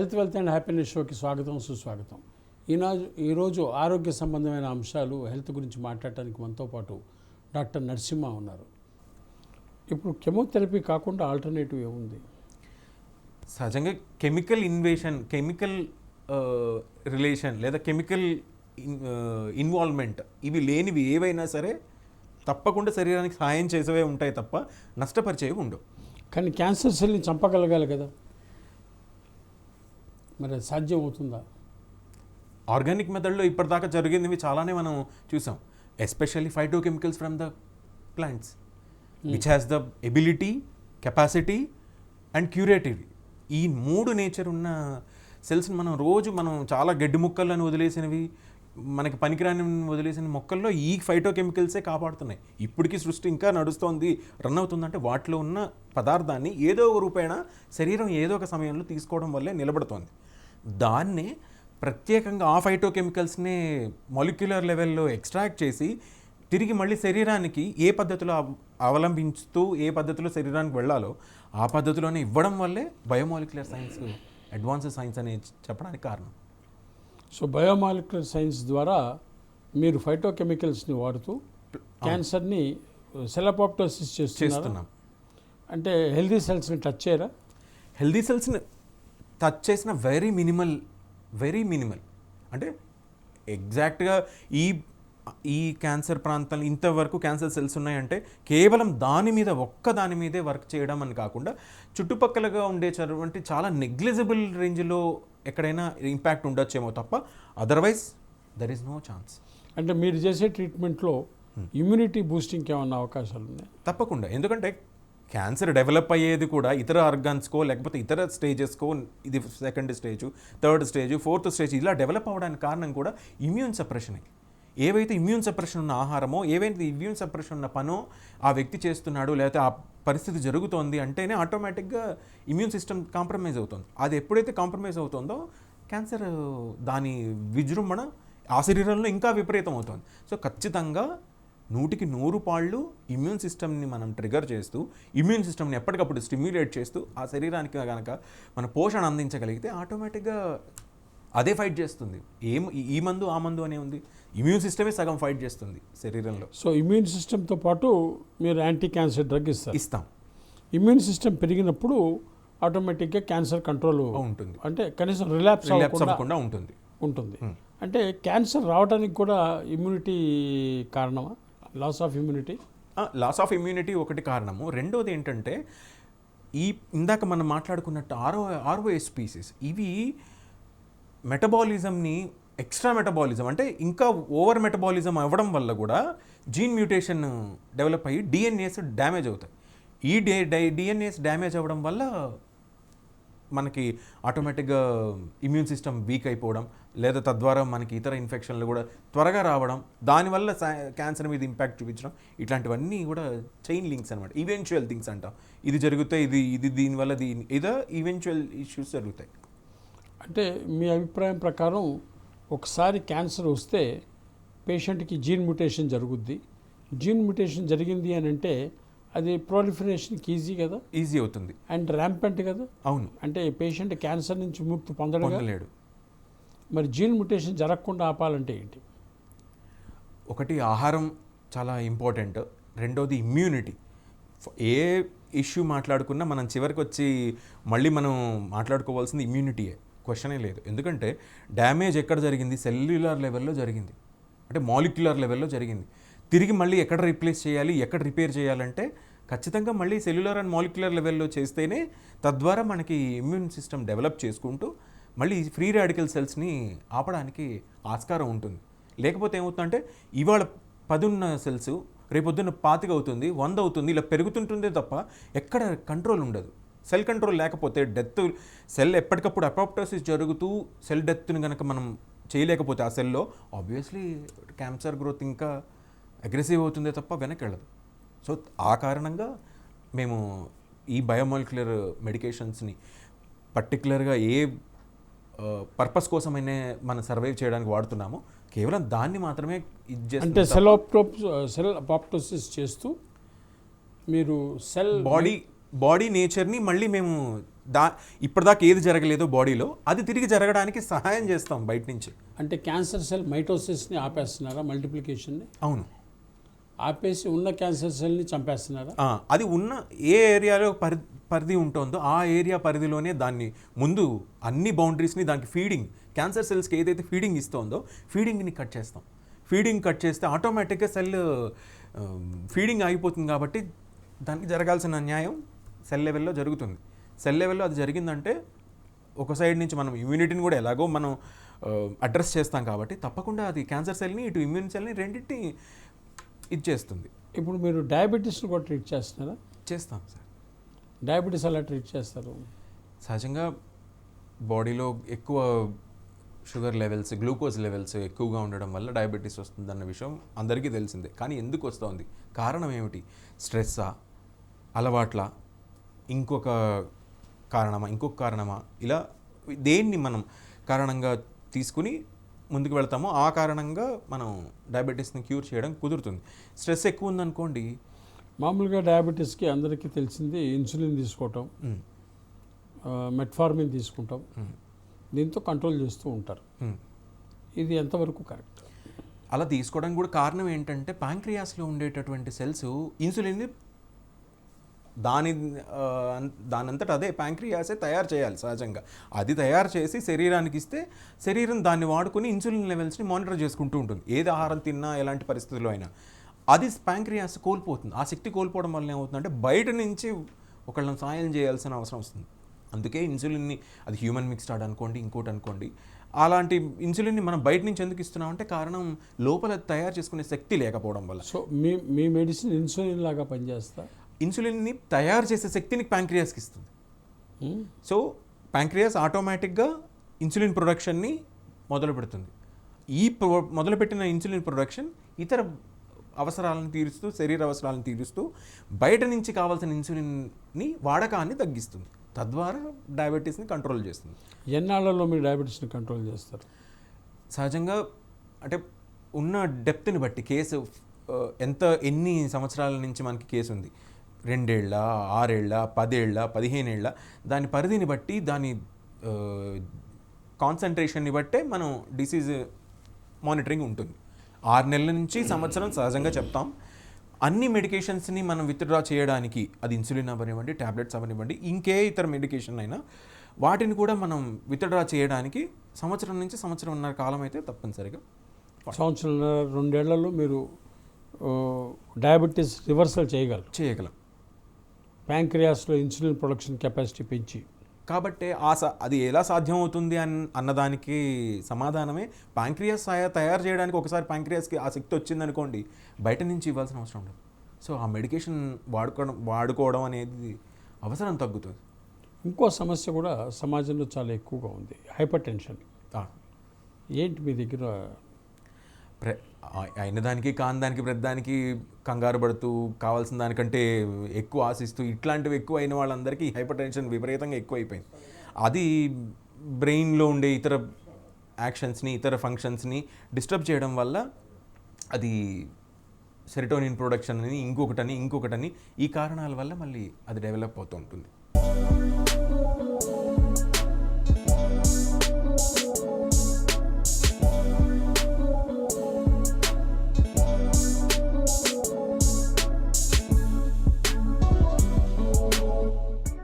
Health wealth and happiness షోకి స్వాగతం సుస్వాగతం. ఈనాడు ఈరోజు ఆరోగ్య సంబంధమైన అంశాలు హెల్త్ గురించి మాట్లాడటానికి మనతో పాటు డాక్టర్ నరసింహ ఉన్నారు. ఇప్పుడు కెమోథెరపీ కాకుండా ఆల్టర్నేటివ్ ఏముంది? సహజంగా కెమికల్ ఇన్వేషన్ కెమికల్ రిలేషన్ లేదా కెమికల్ ఇన్వాల్వ్మెంట్ ఇవి లేనివి ఏవైనా సరే తప్పకుండా శరీరానికి సహాయం చేసేవే ఉంటాయి తప్ప నష్టపరిచేవి ఉండవు. కానీ క్యాన్సర్ సెల్ని చంపగలగాలి కదా. మరి సాధ్యం అవుతుందా ఆర్గానిక్ మెథడ్లో ఇప్పటిదాకా జరిగినవి చాలానే మనం చూసాం. Especially phytochemicals from the plants which has the ability capacity and curative ఈ మూడు నేచర్ ఉన్న సెల్స్ని మనం రోజు మనం చాలా గడ్డి ముక్కలను వదిలేసినవి మనకి పనికిరాని వదిలేసిన మొక్కల్లో ఈ ఫైటోకెమికల్సే కాపాడుతున్నాయి. ఇప్పటికీ సృష్టి ఇంకా నడుస్తోంది రన్ అవుతుందంటే వాటిలో ఉన్న పదార్థాన్ని ఏదో ఒక రూపేణ శరీరం ఏదో ఒక సమయంలో తీసుకోవడం వల్లే నిలబడుతోంది. దాన్నే ప్రత్యేకంగా ఆ ఫైటోకెమికల్స్ని మాలిక్యులర్ లెవెల్లో ఎక్స్ట్రాక్ట్ చేసి తిరిగి మళ్ళీ శరీరానికి ఏ పద్ధతిలో అవ- అవలంబించుతూ ఏ పద్ధతిలో శరీరానికి వెళ్ళాలో ఆ పద్ధతిలోనే ఇవ్వడం వల్లే బయోమాలిక్యులర్ సైన్స్ అడ్వాన్స్డ్ సైన్స్ అని చెప్పడానికి కారణం. సో బయోమాలిక్యులర్ సైన్స్ ద్వారా మీరు ఫైటోకెమికల్స్ని వాడుతూ క్యాన్సర్ని సెలపాప్టోసిస్ చేస్తున్నాం. అంటే హెల్దీ సెల్స్ని టచ్ చేయరా? హెల్దీ సెల్స్ని టచ్ చేసిన వెరీ మినిమల్ వెరీ మినిమల్ అంటే ఎగ్జాక్ట్గా ఈ ఈ క్యాన్సర్ ప్రాంతాలు ఇంతవరకు క్యాన్సర్ సెల్స్ ఉన్నాయంటే కేవలం దాని మీద ఒక్క దాని మీదే వర్క్ చేయడం అని కాకుండా చుట్టుపక్కలగా ఉండేటటువంటి చాలా నెగ్లిజిబుల్ రేంజ్లో ఎక్కడైనా ఇంపాక్ట్ ఉండొచ్చేమో తప్ప otherwise there is no chance అంటే మీరు చేసే ట్రీట్మెంట్లో ఇమ్యూనిటీ బూస్టింగ్కి ఏమన్నా అవకాశాలు ఉన్నాయి? తప్పకుండా. ఎందుకంటే క్యాన్సర్ డెవలప్ అయ్యేది కూడా ఇతర ఆర్గాన్స్కో లేకపోతే ఇతర స్టేజెస్కో ఇది second stage third stage fourth stage ఇలా డెవలప్ అవ్వడానికి కారణం కూడా ఇమ్యూన్ సప్రెషనే ఏవైతే ఇమ్యూన్ సప్రెషన్ ఉన్న ఆహారమో ఏవైతే ఇమ్యూన్ సప్రెషన్ ఉన్న పనో ఆ వ్యక్తి చేస్తున్నాడు లేకపోతే ఆ పరిస్థితి జరుగుతోంది అంటేనే ఆటోమేటిక్గా ఇమ్యూన్ సిస్టమ్ కాంప్రమైజ్ అవుతుంది. అది ఎప్పుడైతే కాంప్రమైజ్ అవుతుందో క్యాన్సర్ దాని విజృంభణ ఆ శరీరంలో ఇంకా విపరీతం అవుతుంది. సో ఖచ్చితంగా నూటికి నూరు పాళ్ళు ఇమ్యూన్ సిస్టమ్ని మనం ట్రిగర్ చేస్తూ ఇమ్యూన్ సిస్టమ్ని ఎప్పటికప్పుడు స్టిమ్యులేట్ చేస్తూ ఆ శరీరానికి కనుక మన పోషణ అందించగలిగితే ఆటోమేటిక్గా అదే ఫైట్ చేస్తుంది. ఏం ఈ- మందు ఆ మందు అనే ఉంది. ఇమ్యూన్ సిస్టమే సగం ఫైట్ చేస్తుంది శరీరంలో. సో ఇమ్యూన్ సిస్టమ్తో పాటు మీరు యాంటీ క్యాన్సర్ డ్రగ్ ఇస్తారు. ఇస్తాం. ఇమ్యూన్ సిస్టమ్ పెరిగినప్పుడు ఆటోమేటిక్గా క్యాన్సర్ కంట్రోల్ ఉంటుంది. అంటే కనీసం రిలాప్స్ రిలాప్స్ అవ్వకుండా అవ్వకుండా ఉంటుంది. ఉంటుంది. అంటే క్యాన్సర్ రావడానికి కూడా ఇమ్యూనిటీ కారణమా? Loss of immunity loss of immunity ఒకటి కారణము. రెండోది ఏంటంటే ఈ ఇందాక మనం మాట్లాడుకున్నట్టు ఆర్ఓ ఆర్ఓ స్పీసీస్ ఇవి మెటబాలిజంని ఎక్స్ట్రా మెటబాలిజం అంటే ఇంకా ఓవర్ మెటబాలిజం అవ్వడం వల్ల కూడా జీన్ మ్యూటేషన్ డెవలప్ అయ్యి డిఎన్ఏస్ డ్యామేజ్ అవుతాయి. ఈ డే డై డిఎన్ఏస్ డ్యామేజ్ అవ్వడం వల్ల మనకి ఆటోమేటిక్గా ఇమ్యూన్ సిస్టమ్ వీక్ అయిపోవడం లేదా తద్వారా మనకి ఇతర ఇన్ఫెక్షన్లు కూడా త్వరగా రావడం దానివల్ల క్యాన్సర్ మీద ఇంపాక్ట్ చూపించడం ఇట్లాంటివన్నీ కూడా చైన్ లింక్స్ అనమాట ఈవెన్చువల్ థింగ్స్ అంటాం. ఇది జరిగితే ఇది ఇది దీనివల్ల దీని ఏదో ఈవెన్చువల్ ఇష్యూస్ జరుగుతాయి. అంటే మీ అభిప్రాయం ప్రకారం ఒకసారి క్యాన్సర్ వస్తే పేషెంట్కి జీన్ మ్యుటేషన్ జరుగుద్ది. జీన్ మ్యుటేషన్ జరిగింది అని అంటే అది ప్రోలిఫరేషన్కి ఈజీ కదా? ఈజీ అవుతుంది. అండ్ ర్యాంపెంట్ కదా? అవును. అంటే పేషెంట్ క్యాన్సర్ నుంచి ముక్తి పొందడం పొందలేడు. మరి జీన్ మ్యుటేషన్ జరగకుండా ఆపాలంటే ఏంటి? ఒకటి ఆహారం చాలా ఇంపార్టెంట్ రెండోది ఇమ్యూనిటీ ఏ ఇష్యూ మాట్లాడుకున్నా మనం చివరికి వచ్చి మళ్ళీ మనం మాట్లాడుకోవాల్సింది ఇమ్యూనిటీయే క్వశ్చనే లేదు. ఎందుకంటే డ్యామేజ్ ఎక్కడ జరిగింది? సెల్యులర్ లెవెల్లో జరిగింది. అంటే మాలిక్యులర్ లెవెల్లో జరిగింది. తిరిగి మళ్ళీ ఎక్కడ రీప్లేస్ చేయాలి ఎక్కడ రిపేర్ చేయాలంటే ఖచ్చితంగా మళ్ళీ సెల్యులర్ అండ్ మాలిక్యులర్ లెవెల్లో చేస్తేనే తద్వారా మనకి ఇమ్యూన్ సిస్టమ్ డెవలప్ చేసుకుంటూ మళ్ళీ ఫ్రీ రాడికల్ సెల్స్ని ఆపడానికి ఆస్కారం ఉంటుంది. లేకపోతే ఏమవుతుందంటే ఇవాళ పదున్న సెల్స్ రేపొద్దున్న పాతిక అవుతుంది వంద అవుతుంది ఇలా పెరుగుతుంటుందే తప్ప ఎక్కడ కంట్రోల్ ఉండదు. సెల్ కంట్రోల్ లేకపోతే డెత్ సెల్ ఎప్పటికప్పుడు అపాప్టోసిస్ జరుగుతూ సెల్ డెత్ని కనుక మనం చేయలేకపోతే ఆ సెల్లో ఆబ్వియస్లీ క్యాన్సర్ గ్రోత్ ఇంకా అగ్రెసివ్ అవుతుందే తప్ప వెనక్కి వెళ్ళదు సో ఆ కారణంగా మేము ఈ బయోమాలిక్యులర్ మెడికేషన్స్ని పర్టికులర్గా ఏ పర్పస్ కోసమైనా మనం సర్వైవ్ చేయడానికి వాడుతున్నామో కేవలం దాన్ని మాత్రమే అంటే సెల్ సెల్ అపాప్టోసిస్ చేస్తూ మీరు సెల్ బాడీ బాడీ నేచర్ని మళ్ళీ మేము దా ఇప్పటిదాకా ఏది జరగలేదో బాడీలో అది తిరిగి జరగడానికి సహాయం చేస్తాం బయట నుంచి. అంటే క్యాన్సర్ సెల్ మైటోసిస్ని ఆపేస్తున్నారా మల్టిప్లికేషన్ని? అవును. ఆపేసి ఉన్న క్యాన్సర్ సెల్ని చంపేస్తున్నారు? అది ఉన్న ఏ ఏరియాలో పరి పరిధి ఉంటుందో ఆ ఏరియా పరిధిలోనే దాన్ని ముందు అన్ని బౌండరీస్ని దానికి ఫీడింగ్ క్యాన్సర్ సెల్స్కి ఏదైతే ఫీడింగ్ ఇస్తుందో ఫీడింగ్ని కట్ చేస్తాం. ఫీడింగ్ కట్ చేస్తే ఆటోమేటిక్గా సెల్ ఫీడింగ్ ఆగిపోతుంది కాబట్టి దానికి జరగాల్సిన న్యాయం సెల్ లెవెల్లో జరుగుతుంది. సెల్ లెవెల్లో అది జరిగిందంటే ఒక సైడ్ నుంచి మనం ఇమ్యూనిటీని కూడా ఎలాగో మనం అడ్రస్ చేస్తాం కాబట్టి తప్పకుండా అది క్యాన్సర్ సెల్ని ఇటు ఇమ్యూన్ సెల్ని రెండింటిని ఇది చేస్తుంది ఇప్పుడు మీరు డయాబెటీస్ని కూడా ట్రీట్ చేస్తున్నారా? చేస్తాం సార్. డయాబెటీస్ ఎలా ట్రీట్ చేస్తారు? సహజంగా బాడీలో ఎక్కువ షుగర్ లెవెల్స్ గ్లూకోజ్ లెవెల్స్ ఎక్కువగా ఉండడం వల్ల డయాబెటీస్ వస్తుందన్న విషయం అందరికీ తెలిసిందే. కానీ ఎందుకు వస్తుంది? కారణం ఏమిటి? స్ట్రెస్సా? అలవాట్ల? ఇంకొక కారణమా? ఇంకొక కారణమా? ఇలా దేన్ని మనం కారణంగా తీసుకుని ముందుకు వెళ్తామో ఆ కారణంగా మనం డయాబెటీస్ని క్యూర్ చేయడం కుదురుతుంది. స్ట్రెస్ ఎక్కువ ఉందనుకోండి మామూలుగా డయాబెటీస్కి అందరికీ తెలిసింది ఇన్సులిన్ తీసుకోవటం మెట్ఫార్మిన్ తీసుకుంటాం. దీంతో కంట్రోల్ చేస్తూ ఉంటారు. ఇది ఎంతవరకు కరెక్ట్? అలా తీసుకోవడానికి కూడా కారణం ఏంటంటే ప్యాంక్రియాస్లో ఉండేటటువంటి సెల్స్ ఇన్సులిన్ని దాని దానంతట అదే ప్యాంక్రియాసే తయారు చేయాలి సహజంగా. అది తయారు చేసి శరీరానికి ఇస్తే శరీరం దాన్ని వాడుకొని ఇన్సులిన్ లెవెల్స్ని మానిటర్ చేసుకుంటూ ఉంటుంది. ఏది ఆహారం తిన్నా ఎలాంటి పరిస్థితుల్లో అయినా. అది ప్యాంక్రియాస్ కోల్పోతుంది. ఆ శక్తి కోల్పోవడం వల్ల ఏమవుతుందంటే బయట నుంచి ఒకళ్ళని సాయం చేయాల్సిన అవసరం వస్తుంది. అందుకే ఇన్సులిన్ని అది హ్యూమన్ మిక్స్డ్ అనుకోండి ఇంకోటి అనుకోండి. అలాంటి ఇన్సులిన్ని మనం బయట నుంచి ఎందుకు ఇస్తున్నామంటే కారణం లోపల తయారు చేసుకునే శక్తి లేకపోవడం వల్ల. సో మీ మీ మెడిసిన్ ఇన్సులిన్ లాగా పనిచేస్తా? ఇన్సులిన్ని తయారు చేసే శక్తిని ప్యాంక్రియాస్కి ఇస్తుంది. సో ప్యాంక్రియాస్ ఆటోమేటిక్గా ఇన్సులిన్ ప్రొడక్షన్ని మొదలు పెడుతుంది. ఈ ప్రొ- మొదలుపెట్టిన ఇన్సులిన్ ప్రొడక్షన్ ఇతర అవసరాలను తీరుస్తూ శరీర అవసరాలను తీరుస్తూ బయట నుంచి కావాల్సిన ఇన్సులిన్ని వాడకాన్ని తగ్గిస్తుంది. తద్వారా డయాబెటీస్ని కంట్రోల్ చేస్తుంది. ఎన్నాళ్ళలో మీరు డయాబెటీస్ని కంట్రోల్ చేస్తారు? సహజంగా అంటే ఉన్న డెప్త్ని బట్టి కేసు ఎంత ఎన్ని సంవత్సరాల నుంచి మనకి కేసు ఉంది రెండేళ్ళ ఆరేళ్ళ పదేళ్ళ పదిహేనేళ్ళ దాని పరిధిని బట్టి దాని కాన్సన్ట్రేషన్ని బట్టే మనం డిసీజ్ మానిటరింగ్ ఉంటుంది. ఆరు నెలల నుంచి సంవత్సరం సహజంగా చెప్తాం. అన్ని మెడికేషన్స్ని మనం విత్డ్రా చేయడానికి అది ఇన్సులిన్ అవనివ్వండి ట్యాబ్లెట్స్ అవనివ్వండి ఇంకే ఇతర మెడికేషన్ అయినా వాటిని కూడా మనం విత్డ్రా చేయడానికి సంవత్సరం నుంచి సంవత్సరంన్నర కాలం అయితే తప్పనిసరిగా సంవత్సరం రెండేళ్ళలో మీరు డయాబెటీస్ రివర్సల్ చేయగలరు. చేయగలం. ప్యాంక్రియాస్లో ఇన్సులిన్ ప్రొడక్షన్ కెపాసిటీ పెంచి. కాబట్టి ఆ స అది ఎలా సాధ్యమవుతుంది అన్ అన్నదానికి సమాధానమే. ప్యాంక్రియాస్ తయారు చేయడానికి ఒకసారి ప్యాంక్రియాస్కి ఆ శక్తి వచ్చిందనుకోండి బయట నుంచి ఇవ్వాల్సిన అవసరం ఉండదు. సో ఆ మెడికేషన్ వాడుకోవడం వాడుకోవడం అనేది అవసరం తగ్గుతుంది. ఇంకో సమస్య కూడా సమాజంలో చాలా ఎక్కువగా ఉంది. హైపర్ టెన్షన్ ఏంటి మీ దగ్గర? అయిన దానికి కాని దానికి ప్రతిదానికి కంగారు పడుతూ కావాల్సిన దానికంటే ఎక్కువ ఆశిస్తూ ఇట్లాంటివి ఎక్కువ అయిన వాళ్ళందరికీ హైపర్ టెన్షన్ విపరీతంగా ఎక్కువైపోయింది. అది బ్రెయిన్లో ఉండే ఇతర యాక్షన్స్ని ఇతర ఫంక్షన్స్ని డిస్టర్బ్ చేయడం వల్ల అది సెరిటోనిన్ ప్రొడక్షన్ అని ఇంకొకటని ఇంకొకటని ఈ కారణాల వల్ల మళ్ళీ అది డెవలప్ అవుతూ ఉంటుంది.